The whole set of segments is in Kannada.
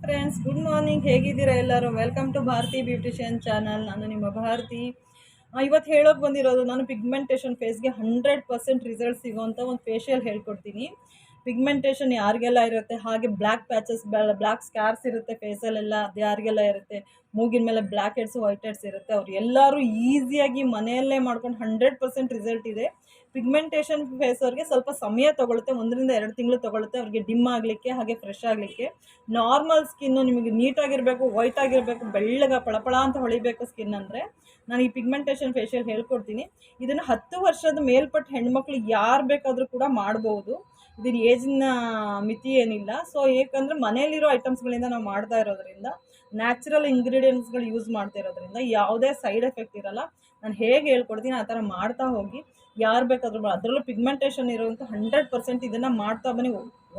ಫ್ರೆಂಡ್ಸ್ ಗುಡ್ ಮಾರ್ನಿಂಗ್ ಹೇಗಿದ್ದೀರಾ ಎಲ್ಲರೂ? Welcome to Bharati beautician channel ನಾನು ನಿಮ್ಮ ಭಾರತಿ ಇವತ್ತು ಹೇಳೋಕೆ ಬಂದಿರೋದು, ನಾನು ಪಿಗ್ಮೆಂಟೇಷನ್ ಫೇಸ್ಗೆ ಹಂಡ್ರೆಡ್ ಪರ್ಸೆಂಟ್ ರಿಸಲ್ಟ್ ಸಿಗೋವಂಥ ಒಂದು ಫೇಶಿಯಲ್ ಹೇಳ್ಕೊಡ್ತೀನಿ. ಪಿಗ್ಮೆಂಟೇಷನ್ ಯಾರಿಗೆಲ್ಲ ಇರುತ್ತೆ? ಹಾಗೆ ಬ್ಲ್ಯಾಕ್ ಪ್ಯಾಚಸ್ ಬ್ಲ್ಯಾಕ್ ಸ್ಕ್ಯಾರ್ಸ್ ಇರುತ್ತೆ ಫೇಸಲ್ಲೆಲ್ಲ ಅದು ಯಾರಿಗೆಲ್ಲ ಇರುತ್ತೆ? ಮೂಗಿನ ಮೇಲೆ ಬ್ಲ್ಯಾಕ್ ಹೆಡ್ಸ್ ವೈಟ್ ಹೆಡ್ಸ್ ಇರುತ್ತೆ. ಅವ್ರು ಎಲ್ಲರೂ ಈಸಿಯಾಗಿ ಮನೆಯಲ್ಲೇ ಮಾಡ್ಕೊಂಡು ಹಂಡ್ರೆಡ್ ಪರ್ಸೆಂಟ್ ರಿಸಲ್ಟ್ ಇದೆ. ಪಿಗ್ಮೆಂಟೇಷನ್ ಫೇಸ್ ಅವ್ರಿಗೆ ಸ್ವಲ್ಪ ಸಮಯ ತೊಗೊಳುತ್ತೆ, ಒಂದರಿಂದ ಎರಡು ತಿಂಗಳು ತೊಗೊಳುತ್ತೆ. ಅವ್ರಿಗೆ ಡಿಮ್ ಆಗಲಿಕ್ಕೆ, ಹಾಗೆ ಫ್ರೆಶ್ ಆಗಲಿಕ್ಕೆ. ನಾರ್ಮಲ್ ಸ್ಕಿನ್ನು ನಿಮಗೆ ನೀಟಾಗಿರಬೇಕು ವೈಟ್ ಆಗಿರಬೇಕು, ಬೆಳ್ಳಗ, ಪಳಪಳ ಅಂತ ಹೊಳಿಬೇಕು ಸ್ಕಿನ್ ಅಂದರೆ, ನಾನು ಈ ಪಿಗ್ಮೆಂಟೇಷನ್ ಫೇಶಿಯಲ್ ಹೇಳ್ಕೊಡ್ತೀನಿ. ಇದನ್ನು ಹತ್ತು ವರ್ಷದ ಮೇಲ್ಪಟ್ಟ ಹೆಣ್ಮಕ್ಳು ಯಾರು ಬೇಕಾದರೂ ಕೂಡ ಮಾಡ್ಬೋದು. ಇದನ್ನ ಏಜಿನ ಮಿತಿ ಏನಿಲ್ಲ. ಸೊ ಏಕೆಂದರೆ ಮನೆಯಲ್ಲಿರೋ ಐಟಮ್ಸ್ಗಳಿಂದ ನಾವು ಮಾಡ್ತಾ ಇರೋದ್ರಿಂದ ನ್ಯಾಚುರಲ್ ಇಂಗ್ರೀಡಿಯೆಂಟ್ಸ್ಗಳು ಯೂಸ್ ಮಾಡ್ತಾ ಇರೋದ್ರಿಂದ ಯಾವುದೇ ಸೈಡ್ ಎಫೆಕ್ಟ್ ಇರಲ್ಲ. ನಾನು ಹೇಗೆ ಹೇಳ್ಕೊಡ್ತೀನಿ, ಆ ಥರ ಮಾಡ್ತಾ ಹೋಗಿ, ಯಾರು ಬೇಕಾದರೂ ಅದರಲ್ಲೂ ಪಿಗ್ಮೆಂಟೇಷನ್ ಇರುವಂಥ ಹಂಡ್ರೆಡ್ ಪರ್ಸೆಂಟ್ ಇದನ್ನು ಮಾಡ್ತಾ ಬನ್ನಿ.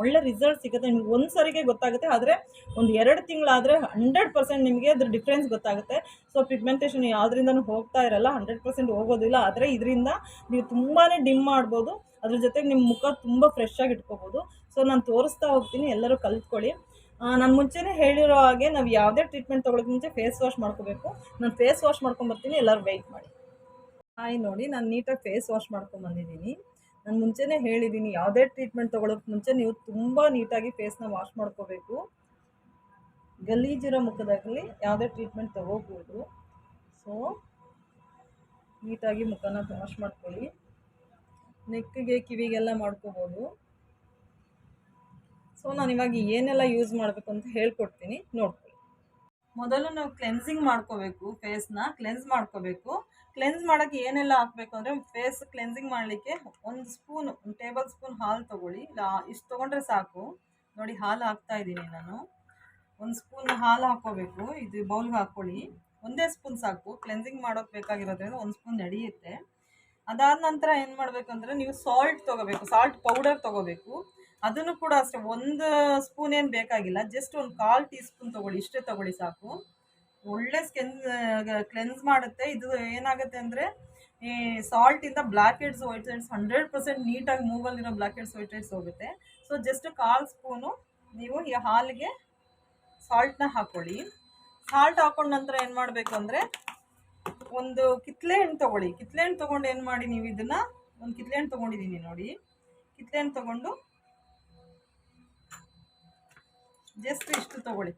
ಒಳ್ಳೆ ರಿಸಲ್ಟ್ ಸಿಗುತ್ತೆ. ನಿಮ್ಗೆ ಒಂದು ಸರಿಗೆ ಗೊತ್ತಾಗುತ್ತೆ, ಆದರೆ ಒಂದು ಎರಡು ತಿಂಗಳಾದರೆ ಹಂಡ್ರೆಡ್ ಪರ್ಸೆಂಟ್ ನಿಮಗೆ ಅದ್ರ ಡಿಫ್ರೆನ್ಸ್ ಗೊತ್ತಾಗುತ್ತೆ. ಸೊ ಪಿಗ್ಮೆಂಟೇಷನ್ ಯಾವುದ್ರಿಂದನೂ ಹೋಗ್ತಾ ಇರಲ್ಲ ಹಂಡ್ರೆಡ್ ಪರ್ಸೆಂಟ್ ಹೋಗೋದಿಲ್ಲ. ಆದರೆ ಇದರಿಂದ ನೀವು ತುಂಬಾ ಡಿಮ್ ಮಾಡ್ಬೋದು. ಅದ್ರ ಜೊತೆಗೆ ನಿಮ್ಮ ಮುಖ ತುಂಬ ಫ್ರೆಶ್ ಆಗಿ ಇಟ್ಕೋಬೋದು. ಸೊ ನಾನು ತೋರಿಸ್ತಾ ಹೋಗ್ತೀನಿ, ಎಲ್ಲರೂ ಕಲ್ತ್ಕೊಳ್ಳಿ. ನಾನು ಮುಂಚೆನೇ ಹೇಳಿರೋ ಹಾಗೆ ನಾವು ಯಾವುದೇ ಟ್ರೀಟ್ಮೆಂಟ್ ತೊಗೊಳಕ್ಕೆ ಮುಂಚೆ ಫೇಸ್ ವಾಶ್ ಮಾಡ್ಕೋಬೇಕು. ನಾನು ಫೇಸ್ ವಾಶ್ ಮಾಡ್ಕೊಂಬರ್ತೀನಿ ಎಲ್ಲರೂ ವೆಯ್ಟ್ ಮಾಡಿ. ಹಾಯ್ ನೋಡಿ, ನಾನು ನೀಟಾಗಿ ಫೇಸ್ ವಾಶ್ ಮಾಡ್ಕೊಂಬಂದಿದ್ದೀನಿ ನಾನು ಮುಂಚೆನೇ ಹೇಳಿದ್ದೀನಿ ಯಾವುದೇ ಟ್ರೀಟ್ಮೆಂಟ್ ತೊಗೊಳಕ್ಕೆ ಮುಂಚೆ ನೀವು ತುಂಬ ನೀಟಾಗಿ ಫೇಸ್ನ ವಾಶ್ ಮಾಡ್ಕೋಬೇಕು. ಗಲೀಜಿರೋ ಮುಖದಾಗಲಿ ಯಾವುದೇ ಟ್ರೀಟ್ಮೆಂಟ್ ತೊಗೋಬೋದು. ಸೊ ನೀಟಾಗಿ ಮುಖನ ವಾಶ್ ಮಾಡ್ಕೊಳ್ಳಿ. ನೆಕ್ಕಿಗೆ ಕಿವಿಗೆಲ್ಲ ಮಾಡ್ಕೋಬೋದು. ಸೊ ಇವಾಗ ಏನೆಲ್ಲ ಯೂಸ್ ಮಾಡಬೇಕು ಅಂತ ಹೇಳ್ಕೊಡ್ತೀನಿ, ನೋಡ್ಕೊಳ್ಳಿ. ಮೊದಲು ನಾವು ಕ್ಲೆನ್ಸಿಂಗ್ ಮಾಡ್ಕೋಬೇಕು ಫೇಸ್ನ ಕ್ಲೆನ್ಸ್ ಮಾಡ್ಕೋಬೇಕು. ಕ್ಲೆನ್ಸ್ ಮಾಡೋಕ್ಕೆ ಏನೆಲ್ಲ ಹಾಕಬೇಕು ಅಂದರೆ ಫೇಸ್ ಕ್ಲೆನ್ಸಿಂಗ್ ಮಾಡಲಿಕ್ಕೆ ಒಂದು ಸ್ಪೂನ್ ಒಂದು ಟೇಬಲ್ ಸ್ಪೂನ್ ಹಾಲು ತೊಗೊಳ್ಳಿ. ಇಷ್ಟು ತೊಗೊಂಡ್ರೆ ಸಾಕು. ನೋಡಿ, ಹಾಲು ಹಾಕ್ತಾ ಇದ್ದೀನಿ ನಾನು. ಒಂದು ಸ್ಪೂನ್ ಹಾಲು ಹಾಕ್ಕೋಬೇಕು. ಇದು ಬೌಲ್ಗೆ ಹಾಕ್ಕೊಳ್ಳಿ. ಒಂದೇ ಸ್ಪೂನ್ ಸಾಕು. ಕ್ಲೆನ್ಸಿಂಗ್ ಮಾಡೋಕ್ಕೆ ಬೇಕಾಗಿರೋದ್ರಿಂದ ಒಂದು ಸ್ಪೂನ್ ನಡೆಯುತ್ತೆ. ಅದಾದ ನಂತರ ಏನು ಮಾಡಬೇಕು ಅಂದರೆ ನೀವು ಸಾಲ್ಟ್ ತೊಗೋಬೇಕು. ಸಾಲ್ಟ್ ಪೌಡರ್ ತೊಗೋಬೇಕು. ಅದನ್ನು ಕೂಡ ಅಷ್ಟೇ. ಒಂದು ಸ್ಪೂನ್ ಏನು ಬೇಕಾಗಿಲ್ಲ. ಜಸ್ಟ್ ಒಂದು ಕಾಲು ಟೀ ಸ್ಪೂನ್ ತೊಗೊಳ್ಳಿ. ಇಷ್ಟೇ ತೊಗೊಳ್ಳಿ ಸಾಕು. ಒಳ್ಳೆ ಸ್ಕೆನ್ ಕ್ಲೆನ್ಸ್ ಮಾಡುತ್ತೆ. ಇದು ಏನಾಗುತ್ತೆ ಅಂದರೆ, ಈ ಸಾಲ್ಟಿಂದ black heads white heads hundred percent ನೀಟಾಗಿ ಮೂವಲ್ಲಿರೋ ಬ್ಲ್ಯಾಕ್ ಹೆಡ್ಸ್ ವೈಟ್ ಹೆಡ್ಸ್ ಹೋಗುತ್ತೆ. ಸೊ ಜಸ್ಟ್ ಕಾಲ್ ಸ್ಪೂನು ನೀವು ಈ ಹಾಲಿಗೆ ಸಾಲ್ಟ್ನ ಹಾಕ್ಕೊಳ್ಳಿ ಸಾಲ್ಟ್ ಹಾಕೊಂಡ ನಂತರ ಏನು ಮಾಡಬೇಕು ಅಂದರೆ, ಒಂದು ಕಿತ್ಲೆ ಹಣ್ಣು ತೊಗೊಳ್ಳಿ. ಕಿತ್ಲೆ ಹಣ್ಣು ತೊಗೊಂಡು ಏನು ಮಾಡಿ ನೀವು ಇದನ್ನು? ಒಂದು ಕಿತ್ಲೆ ಹಣ್ಣು ತೊಗೊಂಡಿದ್ದೀನಿ ನೋಡಿ. ಕಿತ್ಲೆ ಹಣ್ಣು ತೊಗೊಂಡು ಜಸ್ಟ್ ಇಷ್ಟು ತೊಗೊಳ್ಳಿ.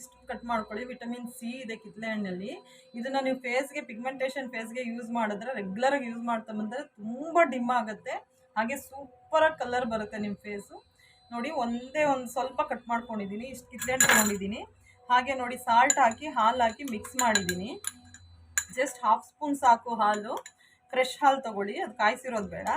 ಇಷ್ಟು ಕಟ್ ಮಾಡ್ಕೊಳ್ಳಿ. ವಿಟಮಿನ್ ಸಿ ಇದೆ ಕಿತ್ಲೆ ಹಣ್ಣಲ್ಲಿ ಇದನ್ನು ನೀವು ಫೇಸ್ಗೆ, ಪಿಗ್ಮೆಂಟೇಷನ್ ಫೇಸ್ಗೆ ಯೂಸ್ ಮಾಡಿದ್ರೆ ರೆಗ್ಯುಲರಾಗಿ ಯೂಸ್ ಮಾಡ್ತಾ ಬಂದರೆ ತುಂಬ ಡಿಮ್ ಆಗುತ್ತೆ. ಹಾಗೆ ಸೂಪರಾಗಿ ಕಲರ್ ಬರುತ್ತೆ ನಿಮ್ಮ ಫೇಸು ನೋಡಿ, ಒಂದೇ ಒಂದು ಸ್ವಲ್ಪ ಕಟ್ ಮಾಡ್ಕೊಂಡಿದ್ದೀನಿ ಇಷ್ಟು ಕಿತ್ಲೆ ಹಣ್ಣು ತೊಗೊಂಡಿದ್ದೀನಿ ಹಾಗೆ ನೋಡಿ ಸಾಲ್ಟ್ ಹಾಕಿ, ಹಾಲು ಹಾಕಿ ಮಿಕ್ಸ್ ಮಾಡಿದ್ದೀನಿ ಜಸ್ಟ್ ಹಾಫ್ ಸ್ಪೂನ್ ಸಾಕು ಹಾಲು. ಫ್ರೆಶ್ ಹಾಲು ತೊಗೊಳ್ಳಿ. ಅದು ಕಾಯಿಸಿರೋದು ಬೇಡ.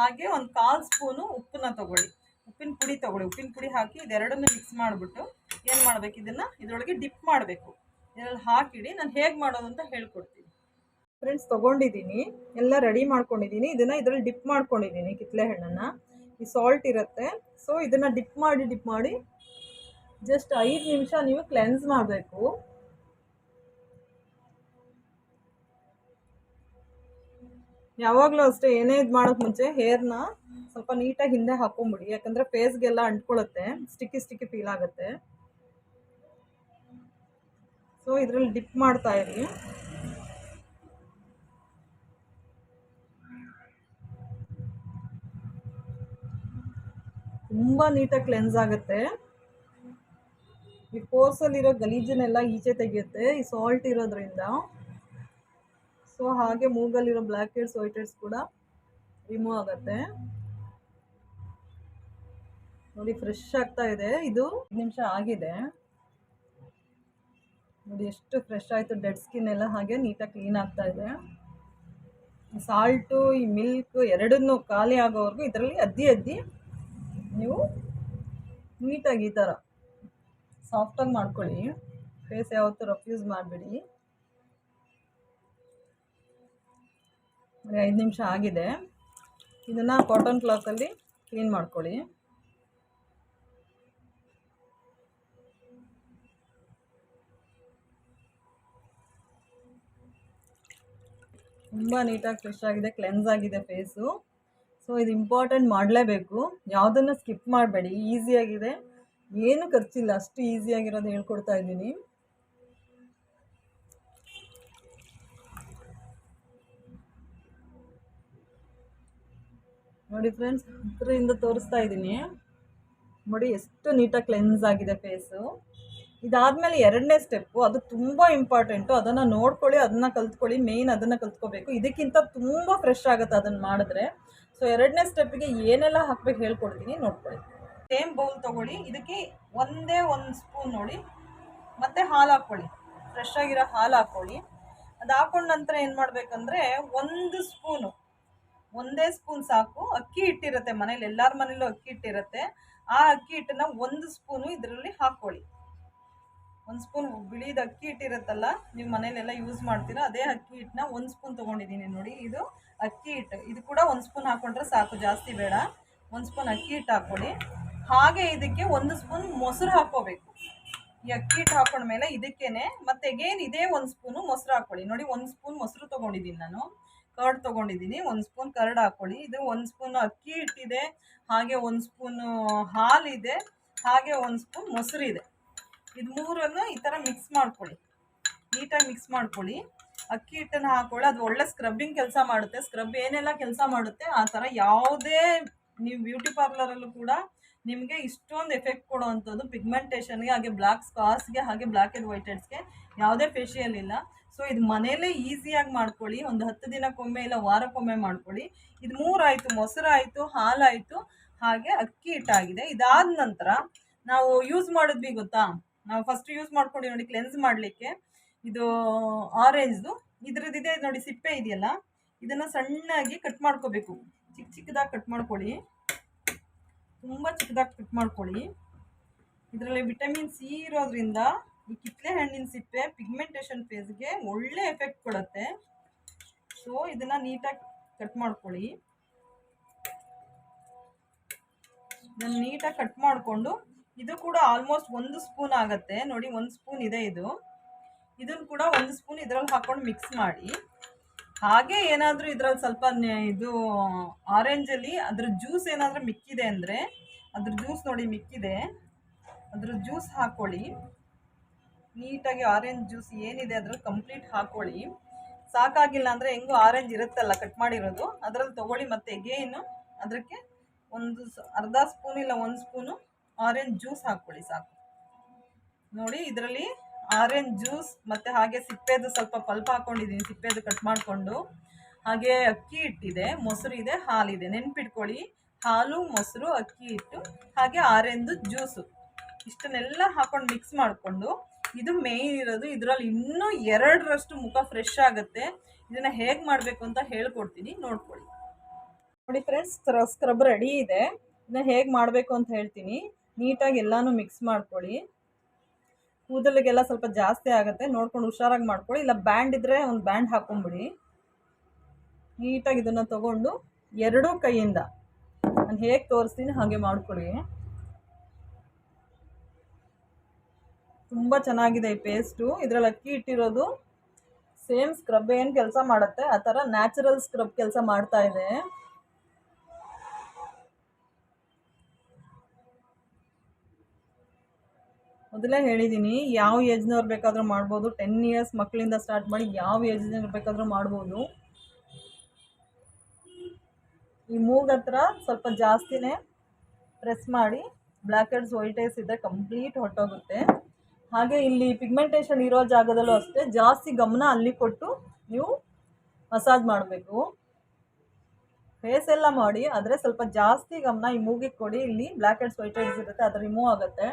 ಹಾಗೆ ಒಂದು ಕಾಲು ಸ್ಪೂನು ಉಪ್ಪನ್ನ ತೊಗೊಳ್ಳಿ. ಉಪ್ಪಿನ ಪುಡಿ ತೊಗೊಳ್ಳಿ. ಉಪ್ಪಿನ ಪುಡಿ ಹಾಕಿ ಇದೆರಡನ್ನು ಮಿಕ್ಸ್ ಮಾಡಿಬಿಟ್ಟು ಏನು ಮಾಡಬೇಕು? ಇದನ್ನು ಇದರೊಳಗೆ ಡಿಪ್ ಮಾಡಬೇಕು. ಇದರಲ್ಲಿ ಹಾಕಿಡಿ, ನಾನು ಹೇಗೆ ಮಾಡೋದು ಅಂತ ಹೇಳ್ಕೊಡ್ತೀನಿ. ಫ್ರೆಂಡ್ಸ್ ತೊಗೊಂಡಿದ್ದೀನಿ ಎಲ್ಲ ರೆಡಿ ಮಾಡ್ಕೊಂಡಿದ್ದೀನಿ ಇದನ್ನು ಇದರಲ್ಲಿ ಡಿಪ್ ಮಾಡ್ಕೊಂಡಿದ್ದೀನಿ ಕಿತ್ಲೆ ಹಣ್ಣನ್ನು. ಈ ಸಾಲ್ಟ್ ಇರುತ್ತೆ. ಸೊ ಇದನ್ನು ಡಿಪ್ ಮಾಡಿ ಡಿಪ್ ಮಾಡಿ ಜಸ್ಟ್ ಐದು ನಿಮಿಷ ನೀವು ಕ್ಲೆನ್ಸ್ ಮಾಡಬೇಕು. ಯಾವಾಗಲೂ ಅಷ್ಟೇ ಏನೇ ಇದು ಮಾಡೋಕ್ಕೆ ಮುಂಚೆ ಹೇರ್ನ ಸ್ವಲ್ಪ ನೀಟಾಗಿ ಹಿಂದೆ ಹಾಕೊಂಬಿಡಿ. ಯಾಕಂದರೆ ಫೇಸ್ಗೆಲ್ಲ ಅಂಟ್ಕೊಳ್ಳುತ್ತೆ ಸ್ಟಿಕ್ಕಿ ಸ್ಟಿಕ್ಕಿ ಫೀಲ್ ಆಗುತ್ತೆ. ಸೊ ಇದರಲ್ಲಿ ಡಿಪ್ ಮಾಡ್ತಾ ಇರಿ ತುಂಬ ನೀಟಾಗಿ ಕ್ಲೆನ್ಸ್ ಆಗುತ್ತೆ. ಈ ಕೋರ್ಸಲ್ಲಿರೋ ಗಲೀಜನ್ನೆಲ್ಲ ಈಚೆ ತೆಗೆಯುತ್ತೆ, ಈ ಸಾಲ್ಟ್ ಇರೋದ್ರಿಂದ. ಸೊ ಹಾಗೆ ಮೂಗಲ್ಲಿರೋ ಬ್ಲ್ಯಾಕ್ ಹೆಡ್ಸ್ ವೈಟ್ ಹೆಡ್ಸ್ ಕೂಡ ರಿಮೂವ್ ಆಗುತ್ತೆ. ನೋಡಿ ಫ್ರೆಶ್ ಆಗ್ತಾ ಇದೆ. ಇದು ನಿಮಿಷ ಆಗಿದೆ. ನೋಡಿ, ಎಷ್ಟು ಫ್ರೆಶ್ ಆಯಿತು ಡೆಡ್ ಸ್ಕಿನ್ ಎಲ್ಲ, ಹಾಗೆ ನೀಟಾಗಿ ಕ್ಲೀನ್ ಆಗ್ತಾ ಇದೆ. ಸಾಲ್ಟು ಈ ಮಿಲ್ಕ್ ಎರಡನ್ನೂ ಖಾಲಿ ಆಗೋವರೆಗೂ ಇದರಲ್ಲಿ ಅದ್ದಿ ಅದ್ದಿ ನೀವು ನೀಟಾಗಿ ಈ ಥರ ಸಾಫ್ಟಾಗಿ ಮಾಡ್ಕೊಳ್ಳಿ. ಫೇಸ್ ಯಾವತ್ತೂ ರಫ್ ಯೂಸ್ ಮಾಡಬೇಡಿ. ಐದು ನಿಮಿಷ ಆಗಿದೆ. ಇದನ್ನು ಕಾಟನ್ ಕ್ಲಾತಲ್ಲಿ ಕ್ಲೀನ್ ಮಾಡ್ಕೊಳ್ಳಿ. ತುಂಬ ನೀಟಾಗಿ ಫ್ರೆಶ್ ಆಗಿದೆ ಕ್ಲೆನ್ಸ್ ಆಗಿದೆ ಫೇಸು ಸೊ ಇದು ಇಂಪಾರ್ಟೆಂಟ್ ಮಾಡಲೇಬೇಕು. ಯಾವುದನ್ನು ಸ್ಕಿಪ್ ಮಾಡಬೇಡಿ ಈಸಿಯಾಗಿದೆ ಏನು ಖರ್ಚಿಲ್ಲ, ಅಷ್ಟು ಈಸಿಯಾಗಿರೋದು ಹೇಳ್ಕೊಡ್ತಾ ಇದ್ದೀನಿ. ನೋಡಿ ಫ್ರೆಂಡ್ಸ್ ಹತ್ರದಿಂದ ತೋರಿಸ್ತಾ ಇದ್ದೀನಿ. ನೋಡಿ, ಎಷ್ಟು ನೀಟಾಗಿ ಕ್ಲೆನ್ಸ್ ಆಗಿದೆ ಫೇಸು ಇದಾದಮೇಲೆ ಎರಡನೇ ಸ್ಟೆಪ್ಪು, ಅದು ತುಂಬ ಇಂಪಾರ್ಟೆಂಟು. ಅದನ್ನು ನೋಡ್ಕೊಳ್ಳಿ, ಅದನ್ನು ಕಲ್ತ್ಕೊಳ್ಳಿ ಮೇಯ್ನ್ ಅದನ್ನು ಕಲ್ತ್ಕೋಬೇಕು. ಇದಕ್ಕಿಂತ ತುಂಬ ಫ್ರೆಶ್ ಆಗುತ್ತೆ ಅದನ್ನು ಮಾಡಿದ್ರೆ. ಸೊ ಎರಡನೇ ಸ್ಟೆಪ್ಪಿಗೆ ಏನೆಲ್ಲ ಹಾಕ್ಬೇಕು ಹೇಳ್ಕೊಡ್ತೀನಿ, ನೋಡ್ಕೊಳ್ಳಿ. ಸೇಮ್ ಬೌಲ್ ತೊಗೊಳ್ಳಿ. ಇದಕ್ಕೆ ಒಂದೇ ಒಂದು ಸ್ಪೂನ್ ನೋಡಿ. ಮತ್ತು ಹಾಲು ಹಾಕ್ಕೊಳ್ಳಿ. ಫ್ರೆಶ್ ಆಗಿರೋ ಹಾಲು ಹಾಕ್ಕೊಳ್ಳಿ. ಅದು ಹಾಕೊಂಡ ನಂತರ ಏನು ಮಾಡಬೇಕಂದ್ರೆ ಒಂದು ಸ್ಪೂನು ಒಂದೇ ಸ್ಪೂನ್ ಸಾಕು. ಅಕ್ಕಿ ಇಟ್ಟಿರುತ್ತೆ ಮನೇಲಿ, ಎಲ್ಲರ ಮನೇಲೂ ಅಕ್ಕಿ ಇಟ್ಟಿರುತ್ತೆ ಆ ಅಕ್ಕಿ ಹಿಟ್ಟನ್ನು ಒಂದು ಸ್ಪೂನು ಇದರಲ್ಲಿ ಹಾಕ್ಕೊಳ್ಳಿ. ಒಂದು ಸ್ಪೂನ್ ಬಿಳಿದ ಅಕ್ಕಿ ಹಿಟ್ಟಿರುತ್ತಲ್ಲ, ನೀವು ಮನೇಲೆಲ್ಲ ಯೂಸ್ ಮಾಡ್ತೀರಾ, ಅದೇ ಅಕ್ಕಿ ಹಿಟ್ಟನ್ನ ಒಂದು ಸ್ಪೂನ್ ತೊಗೊಂಡಿದ್ದೀನಿ ನೋಡಿ, ಇದು ಅಕ್ಕಿ ಹಿಟ್ಟು. ಇದು ಕೂಡ ಒಂದು ಸ್ಪೂನ್ ಹಾಕ್ಕೊಂಡ್ರೆ ಸಾಕು, ಜಾಸ್ತಿ ಬೇಡ. ಒಂದು ಸ್ಪೂನ್ ಅಕ್ಕಿ ಹಿಟ್ಟು ಹಾಕ್ಕೊಳ್ಳಿ. ಹಾಗೆ ಇದಕ್ಕೆ ಒಂದು ಸ್ಪೂನ್ ಮೊಸರು ಹಾಕ್ಕೋಬೇಕು. ಈ ಅಕ್ಕಿ ಹಿಟ್ಟು ಹಾಕೊಂಡ್ಮೇಲೆ ಇದಕ್ಕೇನೆ, ಮತ್ತೆ ಅಗೇನ್ ಇದೇ ಒಂದು ಸ್ಪೂನು ಮೊಸರು ಹಾಕ್ಕೊಳ್ಳಿ. ನೋಡಿ, ಒಂದು ಸ್ಪೂನ್ ಮೊಸರು ತೊಗೊಂಡಿದ್ದೀನಿ ನಾನು. ಕರ್ಡ್ ತೊಗೊಂಡಿದ್ದೀನಿ. ಒಂದು ಸ್ಪೂನ್ ಕರ್ಡ್ ಹಾಕ್ಕೊಳ್ಳಿ. ಇದು ಒಂದು ಸ್ಪೂನ್ ಅಕ್ಕಿ ಹಿಟ್ಟಿದೆ, ಹಾಗೆ ಒಂದು ಸ್ಪೂನು ಹಾಲಿದೆ, ಹಾಗೆ ಒಂದು ಸ್ಪೂನ್ ಮೊಸರು ಇದೆ ಇದು ಮೂರನ್ನು ಈ ಥರ ಮಿಕ್ಸ್ ಮಾಡ್ಕೊಳ್ಳಿ. ನೀಟಾಗಿ ಮಿಕ್ಸ್ ಮಾಡ್ಕೊಳ್ಳಿ. ಅಕ್ಕಿ ಹಿಟ್ಟನ್ನು ಹಾಕೊಳ್ಳಿ. ಅದು ಒಳ್ಳೆ ಸ್ಕ್ರಬ್ಬಿಂಗ್ ಕೆಲಸ ಮಾಡುತ್ತೆ. ಸ್ಕ್ರಬ್ ಏನೆಲ್ಲ ಕೆಲಸ ಮಾಡುತ್ತೆ, ಆ ಥರ ಯಾವುದೇ ನೀವು ಬ್ಯೂಟಿ ಪಾರ್ಲರಲ್ಲೂ ಕೂಡ ನಿಮಗೆ ಇಷ್ಟೊಂದು ಎಫೆಕ್ಟ್ ಕೊಡುವಂಥದ್ದು ಪಿಗ್ಮೆಂಟೇಷನ್ಗೆ ಹಾಗೆ ಬ್ಲ್ಯಾಕ್ ಸ್ಕಾರ್ಸ್ಗೆ ಹಾಗೆ ಬ್ಲ್ಯಾಕ್ ಆ್ಯಂಡ್ ವೈಟ್ ಹೆಡ್ಸ್ಗೆ ಯಾವುದೇ ಫೇಶಿಯಲ್ ಇಲ್ಲ. ಸೊ ಇದು ಮನೇಲೇ ಈಸಿಯಾಗಿ ಮಾಡ್ಕೊಳ್ಳಿ. ಒಂದು ಹತ್ತು ದಿನಕ್ಕೊಮ್ಮೆ ಇಲ್ಲ ವಾರಕ್ಕೊಮ್ಮೆ ಮಾಡ್ಕೊಳ್ಳಿ. ಇದು ಮೂರಾಯಿತು, ಮೊಸರಾಯಿತು, ಹಾಲಾಯಿತು, ಹಾಗೆ ಅಕ್ಕಿ ಹಿಟ್ಟಾಗಿದೆ. ಇದಾದ ನಂತರ ನಾವು ಯೂಸ್ ಮಾಡಿದ್ವಿ ಗೊತ್ತಾ? ನಾವು ಫಸ್ಟ್ ಯೂಸ್ ಮಾಡ್ಕೊಂಡು ನೋಡಿ ಕ್ಲೆನ್ಸ್ ಮಾಡಲಿಕ್ಕೆ. ಇದು ಆರೆಂಜ್ದು ಇದ್ರದ್ದಿದೆ ನೋಡಿ ಸಿಪ್ಪೆ ಇದೆಯಲ್ಲ. ಇದನ್ನು ಸಣ್ಣಾಗಿ ಕಟ್ ಮಾಡ್ಕೋಬೇಕು. ಚಿಕ್ಕ ಚಿಕ್ಕದಾಗಿ ಕಟ್ ಮಾಡ್ಕೊಳ್ಳಿ. ತುಂಬ ಚಿಕ್ಕದಾಗಿ ಕಟ್ ಮಾಡ್ಕೊಳ್ಳಿ. ಇದರಲ್ಲಿ ವಿಟಮಿನ್ ಸಿ ಇರೋದ್ರಿಂದ ಈ ಕಿತ್ಲೆ ಹಣ್ಣಿನ ಸಿಪ್ಪೆ ಪಿಗ್ಮೆಂಟೇಷನ್ ಫೇಸ್ಗೆ ಒಳ್ಳೆ ಎಫೆಕ್ಟ್ ಕೊಡುತ್ತೆ. ಸೊ ಇದನ್ನು ನೀಟಾಗಿ ಕಟ್ ಮಾಡ್ಕೊಳ್ಳಿ. ಇದನ್ನು ನೀಟಾಗಿ ಕಟ್ ಮಾಡಿಕೊಂಡು ಇದು ಕೂಡ ಆಲ್ಮೋಸ್ಟ್ ಒಂದು ಸ್ಪೂನ್ ಆಗುತ್ತೆ. ನೋಡಿ, ಒಂದು ಸ್ಪೂನ್ ಇದೆ ಇದು. ಇದನ್ನು ಕೂಡ ಒಂದು ಸ್ಪೂನ್ ಇದರಲ್ಲಿ ಹಾಕೊಂಡು ಮಿಕ್ಸ್ ಮಾಡಿ. ಹಾಗೆ ಏನಾದರೂ ಇದರಲ್ಲಿ ಸ್ವಲ್ಪ ಇದು ಆರೆಂಜಲ್ಲಿ ಅದ್ರ ಜ್ಯೂಸ್ ಏನಾದರೂ ಮಿಕ್ಕಿದೆ ಅಂದರೆ, ಅದ್ರ ಜ್ಯೂಸ್ ನೋಡಿ ಮಿಕ್ಕಿದೆ. ಅದ್ರ ಜ್ಯೂಸ್ ಹಾಕ್ಕೊಳ್ಳಿ ನೀಟಾಗಿ ಆರೆಂಜ್ ಜ್ಯೂಸ್ ಏನಿದೆ ಅದ್ರಲ್ಲಿ ಕಂಪ್ಲೀಟ್ ಹಾಕ್ಕೊಳ್ಳಿ ಸಾಕಾಗಿಲ್ಲ ಅಂದರೆ ಹೆಂಗೋ ಆರೆಂಜ್ ಇರುತ್ತಲ್ಲ ಕಟ್ ಮಾಡಿರೋದು. ಅದರಲ್ಲಿ ತೊಗೊಳ್ಳಿ ಮತ್ತೆ ಎಗೇನು ಅದಕ್ಕೆ ಒಂದು ಅರ್ಧ ಸ್ಪೂನ್ ಇಲ್ಲ, ಒಂದು ಸ್ಪೂನು ಆರೆಂಜ್ ಜ್ಯೂಸ್ ಹಾಕ್ಕೊಳ್ಳಿ ಸಾಕು. ನೋಡಿ, ಇದರಲ್ಲಿ ಆರೆಂಜ್ ಜ್ಯೂಸ್ ಮತ್ತು ಹಾಗೆ ಸಿಪ್ಪೆದು ಸ್ವಲ್ಪ ಪಲ್ಪ ಹಾಕೊಂಡಿದ್ದೀನಿ ಸಿಪ್ಪೆದು ಕಟ್ ಮಾಡಿಕೊಂಡು. ಹಾಗೆ ಅಕ್ಕಿ ಹಿಟ್ಟಿದೆ, ಮೊಸರು ಇದೆ, ಹಾಲಿದೆ. ನೆನ್ಪಿಟ್ಕೊಳ್ಳಿ, ಹಾಲು, ಮೊಸರು, ಅಕ್ಕಿ ಹಿಟ್ಟು, ಹಾಗೆ ಆರೆಂಜ್ ಜ್ಯೂಸು ಇಷ್ಟನ್ನೆಲ್ಲ ಹಾಕೊಂಡು ಮಿಕ್ಸ್ ಮಾಡಿಕೊಂಡು, ಇದು ಮೇಯ್ನ್ ಇರೋದು. ಇದರಲ್ಲಿ ಇನ್ನೂ ಎರಡರಷ್ಟು ಮುಖ ಫ್ರೆಶ್ ಆಗುತ್ತೆ. ಇದನ್ನು ಹೇಗೆ ಮಾಡಬೇಕು ಅಂತ ಹೇಳ್ಕೊಡ್ತೀನಿ. ನೋಡ್ಕೊಳ್ಳಿ. ನೋಡಿ ಫ್ರೆಂಡ್ಸ್ ಸ್ಕ್ರಬ್ ರೆಡಿ ಇದೆ. ಇದನ್ನ ಹೇಗೆ ಮಾಡಬೇಕು ಅಂತ ಹೇಳ್ತೀನಿ. ನೀಟಾಗಿ ಎಲ್ಲನೂ ಮಿಕ್ಸ್ ಮಾಡ್ಕೊಳ್ಳಿ. ಕೂದಲಿಗೆಲ್ಲ ಸ್ವಲ್ಪ ಜಾಸ್ತಿ ಆಗುತ್ತೆ. ನೋಡ್ಕೊಂಡು ಹುಷಾರಾಗಿ ಮಾಡ್ಕೊಳ್ಳಿ. ಇಲ್ಲ, ಬ್ಯಾಂಡ್ ಇದ್ದರೆ ಒಂದು ಬ್ಯಾಂಡ್ ಹಾಕೊಂಬಿಡಿ. ನೀಟಾಗಿ ಇದನ್ನು ತಗೊಂಡು ಎರಡೂ ಕೈಯಿಂದ ನಾನು ಹೇಗೆ ತೋರಿಸ್ತೀನಿ ಹಾಗೆ ಮಾಡ್ಕೊಳ್ಳಿ. ತುಂಬ ಚೆನ್ನಾಗಿದೆ ಈ ಪೇಸ್ಟು ಇದರಲ್ಲಿ ಅಕ್ಕಿ ಇಟ್ಟಿರೋದು ಸೇಮ್ ಸ್ಕ್ರಬ್ ಏನು ಕೆಲಸ ಮಾಡುತ್ತೆ, ಆ ಥರ ನ್ಯಾಚುರಲ್ ಸ್ಕ್ರಬ್ ಕೆಲಸ ಮಾಡ್ತಾ ಇದೆ. ಮೊದಲೇ ಹೇಳಿದ್ದೀನಿ ಯಾವ ಏಜ್ನವ್ರು ಬೇಕಾದರೂ ಮಾಡ್ಬೋದು ಟೆನ್ ಇಯರ್ಸ್ ಮಕ್ಕಳಿಂದ ಸ್ಟಾರ್ಟ್ ಮಾಡಿ ಯಾವ ಏಜ್ನವ್ರು ಬೇಕಾದರೂ ಮಾಡ್ಬೋದು. ಈ ಮೂಗ್ ಹತ್ರ ಸ್ವಲ್ಪ ಜಾಸ್ತಿನೇ ಪ್ರೆಸ್ ಮಾಡಿ ಬ್ಲ್ಯಾಕ್ ಹೆಡ್ಸ್ ವೈಟ್ ಇದ್ದರೆ ಕಂಪ್ಲೀಟ್ ಹೊಟ್ಟೋಗುತ್ತೆ ಹಾಗೆ ಇಲ್ಲಿ ಪಿಗ್ಮೆಂಟೇಷನ್ ಇರೋ ಜಾಗದಲ್ಲೂ ಅಷ್ಟೇ ಜಾಸ್ತಿ ಗಮನ ಅಲ್ಲಿ ಕೊಟ್ಟು ನೀವು ಮಸಾಜ್ ಮಾಡಬೇಕು. ಫೇಸ್ ಎಲ್ಲ ಮಾಡಿ, ಆದರೆ ಸ್ವಲ್ಪ ಜಾಸ್ತಿ ಗಮನ ಈ ಮೂಗಿಗೆ ಕೊಡಿ, ಇಲ್ಲಿ ಬ್ಲ್ಯಾಕ್ ಹೆಡ್ಸ್ ವೈಟ್ ಹೆಡ್ಸ್ ಇರುತ್ತೆ, ಅದು ರಿಮೂವ್ ಆಗುತ್ತೆ.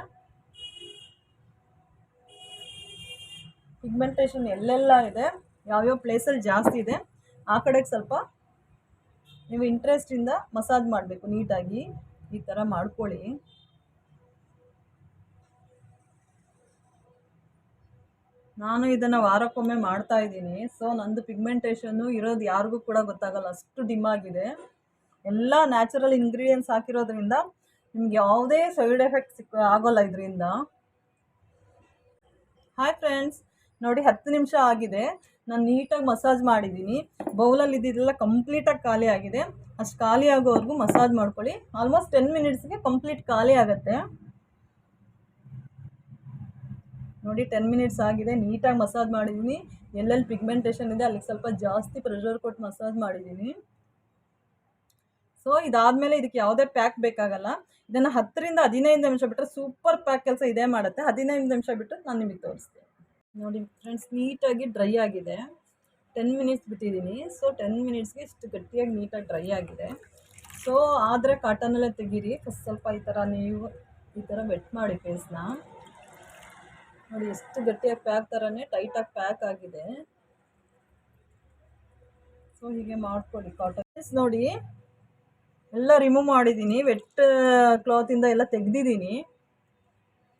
ಪಿಗ್ಮೆಂಟೇಷನ್ ಎಲ್ಲೆಲ್ಲ ಇದೆ, ಯಾವ್ಯಾವ ಪ್ಲೇಸಲ್ಲಿ ಜಾಸ್ತಿ ಇದೆ, ಆ ಕಡೆಗೆ ಸ್ವಲ್ಪ ನೀವು ಇಂಟ್ರೆಸ್ಟಿಂದ ಮಸಾಜ್ ಮಾಡಬೇಕು ನೀಟಾಗಿ. ಈ ಥರ ಮಾಡ್ಕೊಳ್ಳಿ. ನಾನು ಇದನ್ನು ವಾರಕ್ಕೊಮ್ಮೆ ಮಾಡ್ತಾ ಇದ್ದೀನಿ. ಸೊ ನಂದು ಪಿಗ್ಮೆಂಟೇಷನ್ನು ಇರೋದು ಯಾರಿಗೂ ಕೂಡ ಗೊತ್ತಾಗಲ್ಲ. ಅಷ್ಟು ಡಿಮ್ ಆಗಿದೆ. ಎಲ್ಲ ನ್ಯಾಚುರಲ್ ಇಂಗ್ರೀಡಿಯೆಂಟ್ಸ್ ಹಾಕಿರೋದ್ರಿಂದ ನಿಮ್ಗೆ ಯಾವುದೇ ಸೈಡ್ ಎಫೆಕ್ಟ್ ಸಿಕ್ ಆಗೋಲ್ಲ ಇದರಿಂದ. ಹಾಯ್ ಫ್ರೆಂಡ್ಸ್ ನೋಡಿ ಹತ್ತು ನಿಮಿಷ ಆಗಿದೆ. ನಾನು ನೀಟಾಗಿ ಮಸಾಜ್ ಮಾಡಿದ್ದೀನಿ ಬೌಲಲ್ಲಿ ಇದ್ದಿದ್ದೆಲ್ಲ ಕಂಪ್ಲೀಟಾಗಿ ಖಾಲಿ ಆಗಿದೆ. ಅಷ್ಟು ಖಾಲಿ ಆಗೋವರೆಗೂ ಮಸಾಜ್ ಮಾಡ್ಕೊಳ್ಳಿ. ಆಲ್ಮೋಸ್ಟ್ ಟೆನ್ ಮಿನಿಟ್ಸ್ಗೆ ಕಂಪ್ಲೀಟ್ ಖಾಲಿ ಆಗುತ್ತೆ. ನೋಡಿ ಟೆನ್ ಮಿನಿಟ್ಸ್ ಆಗಿದೆ. ನೀಟಾಗಿ ಮಸಾಜ್ ಮಾಡಿದ್ದೀನಿ ಎಲ್ಲೆಲ್ಲಿ ಪಿಗ್ಮೆಂಟೇಷನ್ ಇದೆ, ಅಲ್ಲಿಗೆ ಸ್ವಲ್ಪ ಜಾಸ್ತಿ ಪ್ರೆಷರ್ ಕೊಟ್ಟು ಮಸಾಜ್ ಮಾಡಿದ್ದೀನಿ ಸೊ ಇದಾದಮೇಲೆ ಇದಕ್ಕೆ ಯಾವುದೇ ಪ್ಯಾಕ್ ಬೇಕಾಗಲ್ಲ. ಇದನ್ನು ಹತ್ತರಿಂದ ಹದಿನೈದು ನಿಮಿಷ ಬಿಟ್ಟರೆ ಸೂಪರ್ ಪ್ಯಾಕ್ ಕೆಲಸ ಇದೇ ಮಾಡುತ್ತೆ. ಹದಿನೈದು ನಿಮಿಷ ಬಿಟ್ಟು ನಾನು ನಿಮಗೆ ತೋರಿಸ್ತೀನಿ. ನೋಡಿ ಫ್ರೆಂಡ್ಸ್ ನೀಟಾಗಿ ಡ್ರೈ ಆಗಿದೆ. ಟೆನ್ ಮಿನಿಟ್ಸ್ ಬಿಟ್ಟಿದ್ದೀನಿ ಸೊ ಟೆನ್ ಮಿನಿಟ್ಸ್ಗೆ ಇಷ್ಟು ಗಟ್ಟಿಯಾಗಿ ನೀಟಾಗಿ ಡ್ರೈ ಆಗಿದೆ. ಸೊ ಆದರೆ ಕಾಟನಲ್ಲೇ ತೆಗೀರಿ. ಫಸ್ಟ್ ಸ್ವಲ್ಪ ಈ ಥರ ನೀವು ಈ ಥರ ವೆಟ್ ಮಾಡಿ ಫೇಸ್ನ ನೋಡಿ ಎಷ್ಟು ಗಟ್ಟಿಯಾಗಿ ಪ್ಯಾಕ್ ಥರನೇ ಟೈಟಾಗಿ ಪ್ಯಾಕ್ ಆಗಿದೆ. ಸೊ ಹೀಗೆ ಮಾಡ್ಕೊಳ್ಳಿ ಕಾಟನ್ ನೋಡಿ ಎಲ್ಲ ರಿಮೂವ್ ಮಾಡಿದ್ದೀನಿ ವೆಟ್ ಕ್ಲಾತಿಂದ ಎಲ್ಲ ತೆಗೆದಿದ್ದೀನಿ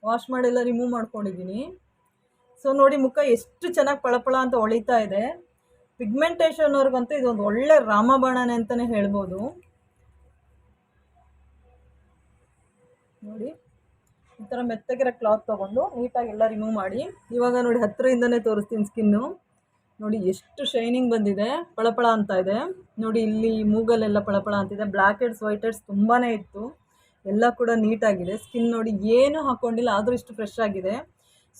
ವಾಶ್ ಮಾಡೆಲ್ಲ ರಿಮೂವ್ ಮಾಡ್ಕೊಂಡಿದ್ದೀನಿ ಸೊ ನೋಡಿ ಮುಖ ಎಷ್ಟು ಚೆನ್ನಾಗಿ ಪಳಪಳ ಅಂತ ಹೊಳಿತಾ ಇದೆ. ಪಿಗ್ಮೆಂಟೇಷನ್ ಅವ್ರಿಗಂತೂ ಇದೊಂದು ಒಳ್ಳೆ ರಾಮಬಾಣನೆ ಅಂತಲೇ ಹೇಳ್ಬೋದು. ನೋಡಿ, ಈ ಥರ ಮೆತ್ತಗಿರೋ ಕ್ಲಾತ್ ತೊಗೊಂಡು ನೀಟಾಗಿ ಎಲ್ಲ ರಿಮೂವ್ ಮಾಡಿ. ಇವಾಗ ನೋಡಿ ಹತ್ತಿರದಿಂದನೇ ತೋರಿಸ್ತೀನಿ ಸ್ಕಿನ್ನು ನೋಡಿ ಎಷ್ಟು ಶೈನಿಂಗ್ ಬಂದಿದೆ, ಪಳಪಳ ಅಂತ ಇದೆ. ನೋಡಿ ಇಲ್ಲಿ ಮೂಗಲ್ಲೆಲ್ಲ ಪಳಪಳ ಅಂತಿದೆ ಬ್ಲ್ಯಾಕ್ ಹೆಡ್ಸ್ ವೈಟ್ ಹೆಡ್ಸ್ ತುಂಬಾ ಇತ್ತು. ಎಲ್ಲ ಕೂಡ ನೀಟಾಗಿದೆ. ಸ್ಕಿನ್ ನೋಡಿ ಏನು ಹಾಕ್ಕೊಂಡಿಲ್ಲ ಆದರೂ ಇಷ್ಟು ಫ್ರೆಶ್ ಆಗಿದೆ.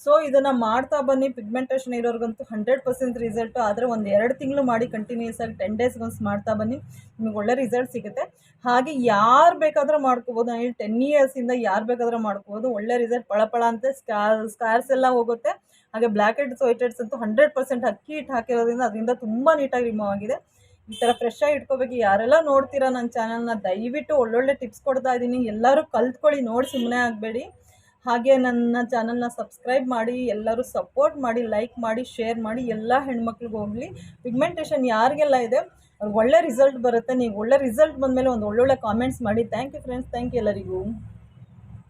ಸೊ ಇದನ್ನು ಮಾಡ್ತಾ ಬನ್ನಿ. ಪಿಗ್ಮೆಂಟೇಷನ್ ಇರೋರ್ಗಂತೂ ಹಂಡ್ರೆಡ್ ಪರ್ಸೆಂಟ್ ರಿಸಲ್ಟು ಆದರೆ ಒಂದು ಎರಡು ತಿಂಗಳು ಮಾಡಿ ಕಂಟಿನ್ಯೂಸ್ ಆಗಿ ಟೆನ್ ಡೇಸ್ ಒನ್ಸ್ ಮಾಡ್ತಾ ಬನ್ನಿ. ನಿಮಗೆ ಒಳ್ಳೆ ರಿಸಲ್ಟ್ ಸಿಗುತ್ತೆ. ಹಾಗೆ ಯಾರು ಬೇಕಾದರೂ ಮಾಡ್ಕೋಬೋದು. ನಾನು ಟೆನ್ ಇಯರ್ಸಿಂದ ಯಾರು ಬೇಕಾದರೂ ಮಾಡ್ಕೋಬೋದು. ಒಳ್ಳೆ ರಿಸಲ್ಟ್ ಪಳಪಳ ಅಂತ ಸ್ಕಾರ್ ಸ್ಕ್ಯಾರ್ಸ್ ಎಲ್ಲ ಹೋಗುತ್ತೆ. ಹಾಗೆ ಬ್ಲ್ಯಾಕ್ ಹೆಡ್ಸ್ ವೈಟ್ ಹೆಡ್ಸ್ ಅಂತೂ ಹಂಡ್ರೆಡ್ ಪರ್ಸೆಂಟ್ ಅಕ್ಕಿ ಹಿಟ್ಟು ಹಾಕಿರೋದ್ರಿಂದ ಅದರಿಂದ ತುಂಬ ನೀಟಾಗಿ ರಿಮೂವ್ ಆಗಿದೆ. ಈ ಥರ ಫ್ರೆಶ್ ಆಗಿ ಇಟ್ಕೋಬೇಕು. ಯಾರೆಲ್ಲ ನೋಡ್ತೀರಾ ನನ್ನ ಚಾನಲ್ನ ದಯವಿಟ್ಟು ಒಳ್ಳೊಳ್ಳೆ ಟಿಪ್ಸ್ ಕೊಡ್ತಾ ಇದ್ದೀನಿ. ಎಲ್ಲರೂ ಕಲ್ತ್ಕೊಳ್ಳಿ. ನೋಡಿ ಸುಮ್ಮನೆ ಆಗಬೇಡಿ. ಹಾಗೆ ನನ್ನ ಚಾನಲ್ನ ಸಬ್ಸ್ಕ್ರೈಬ್ ಮಾಡಿ, ಎಲ್ಲರೂ ಸಪೋರ್ಟ್ ಮಾಡಿ ಲೈಕ್ ಮಾಡಿ ಶೇರ್ ಮಾಡಿ, ಎಲ್ಲ ಹೆಣ್ಮಕ್ಳಿಗೆ ಹೋಗಲಿ. ಪಿಗ್ಮೆಂಟೇಷನ್ ಯಾರಿಗೆಲ್ಲ ಇದೆ ಒಳ್ಳೆ ರಿಸಲ್ಟ್ ಬರುತ್ತೆ. ನೀವು ಒಳ್ಳೆ ರಿಸಲ್ಟ್ ಬಂದಮೇಲೆ ಒಂದು ಒಳ್ಳೊಳ್ಳೆ ಕಾಮೆಂಟ್ಸ್ ಮಾಡಿ. Thank you friends thank you ಎಲ್ಲರಿಗೂ.